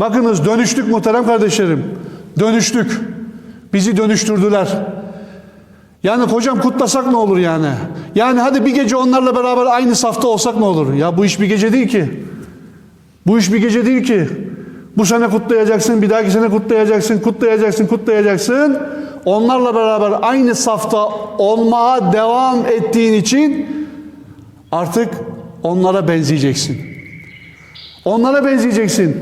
Bakınız dönüştük muhterem kardeşlerim. Dönüştük. Bizi dönüştürdüler. Yani hocam kutlasak ne olur yani? Yani hadi bir gece onlarla beraber aynı safta olsak ne olur? Ya bu iş bir gece değil ki. Bu iş bir gece değil ki. Bu sene kutlayacaksın, bir dahaki sene kutlayacaksın, kutlayacaksın, kutlayacaksın. Onlarla beraber aynı safta olmaya devam ettiğin için artık onlara benzeyeceksin. Onlara benzeyeceksin.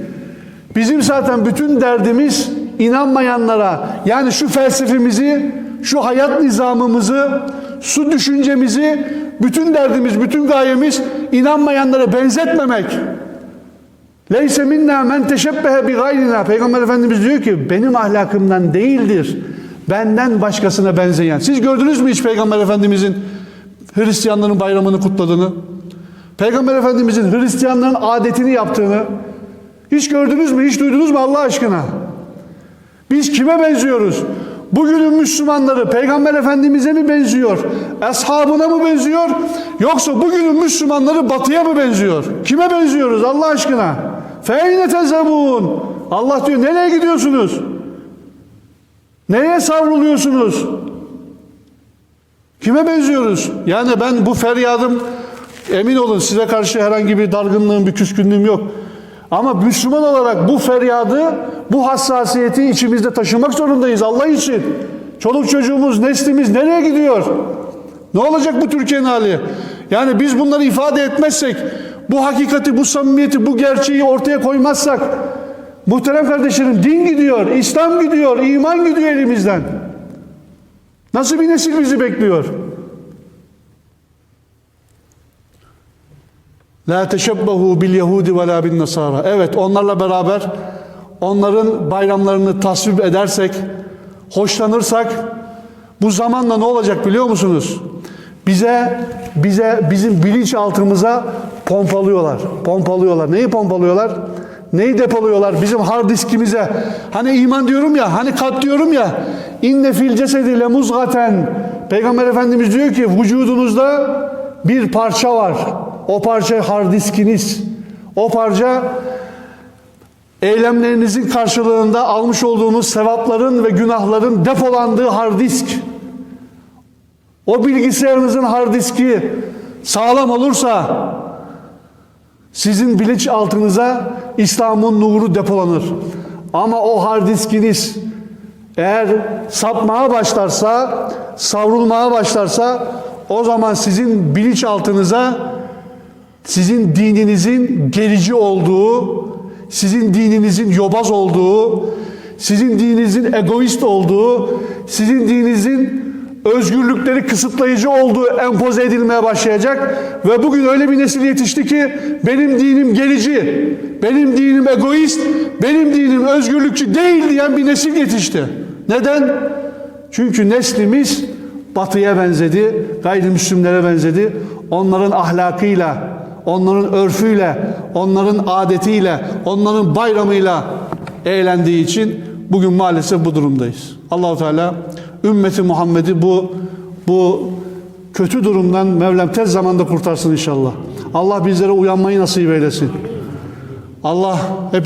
Bizim zaten bütün derdimiz inanmayanlara yani şu felsefemizi, şu hayat nizamımızı, şu düşüncemizi bütün derdimiz, bütün gayemiz inanmayanlara benzetmemek. Leyse minna men teşebbehe bi gayrina. Peygamber Efendimiz diyor ki benim ahlakımdan değildir. Benden başkasına benzeyen. Siz gördünüz mü hiç Peygamber Efendimizin Hristiyanların bayramını kutladığını? Peygamber Efendimizin Hristiyanların adetini yaptığını hiç gördünüz mü? Hiç duydunuz mu Allah aşkına? Biz kime benziyoruz? Bugünün Müslümanları Peygamber Efendimiz'e mi benziyor? Eshabına mı benziyor? Yoksa bugünün Müslümanları batıya mı benziyor? Kime benziyoruz Allah aşkına? Feyne tezebun. Allah diyor nereye gidiyorsunuz? Nereye savruluyorsunuz? Kime benziyoruz? Yani ben bu feryadım emin olun size karşı herhangi bir dargınlığım, bir küskünlüğüm yok. Ama Müslüman olarak bu feryadı, bu hassasiyeti içimizde taşımak zorundayız Allah için. Çoluk çocuğumuz, neslimiz nereye gidiyor? Ne olacak bu Türkiye'nin hali? Yani biz bunları ifade etmezsek, bu hakikati, bu samimiyeti, bu gerçeği ortaya koymazsak, muhterem kardeşlerim din gidiyor, İslam gidiyor, iman gidiyor elimizden. Nasıl bir nesil bizi bekliyor? La teşebbehu bil yehudi ve la bin nasara. Evet onlarla beraber onların bayramlarını tasvip edersek, hoşlanırsak bu zamanla ne olacak biliyor musunuz? Bize bize bizim bilinçaltımıza pompalıyorlar. Pompalıyorlar. Neyi pompalıyorlar? Neyi depoluyorlar? Bizim hard diskimize. Hani iman diyorum ya, hani kalp diyorum ya. İnne fil cesedi lemuzgaten. Peygamber Efendimiz diyor ki vücudunuzda bir parça var. O parça hard diskiniz. O parça eylemlerinizin karşılığında almış olduğunuz sevapların ve günahların depolandığı hard disk. O bilgisayarınızın hard diski sağlam olursa sizin bilinç altınıza İslam'ın nuru depolanır. Ama o hard diskiniz eğer sapmaya başlarsa, savrulmaya başlarsa o zaman sizin bilinç altınıza sizin dininizin gerici olduğu, sizin dininizin yobaz olduğu, sizin dininizin egoist olduğu, sizin dininizin özgürlükleri kısıtlayıcı olduğu empoze edilmeye başlayacak ve bugün öyle bir nesil yetişti ki benim dinim gerici, benim dinim egoist, benim dinim özgürlükçü değil diyen bir nesil yetişti. Neden? Çünkü neslimiz batıya benzedi, gayrimüslimlere benzedi. Onların ahlakıyla, onların örfüyle, onların adetiyle, onların bayramıyla eğlendiği için bugün maalesef bu durumdayız. Allahu Teala ümmeti Muhammed'i bu bu kötü durumdan Mevlam tez zamanda kurtarsın inşallah. Allah bizlere uyanmayı nasip eylesin. Allah hepimiz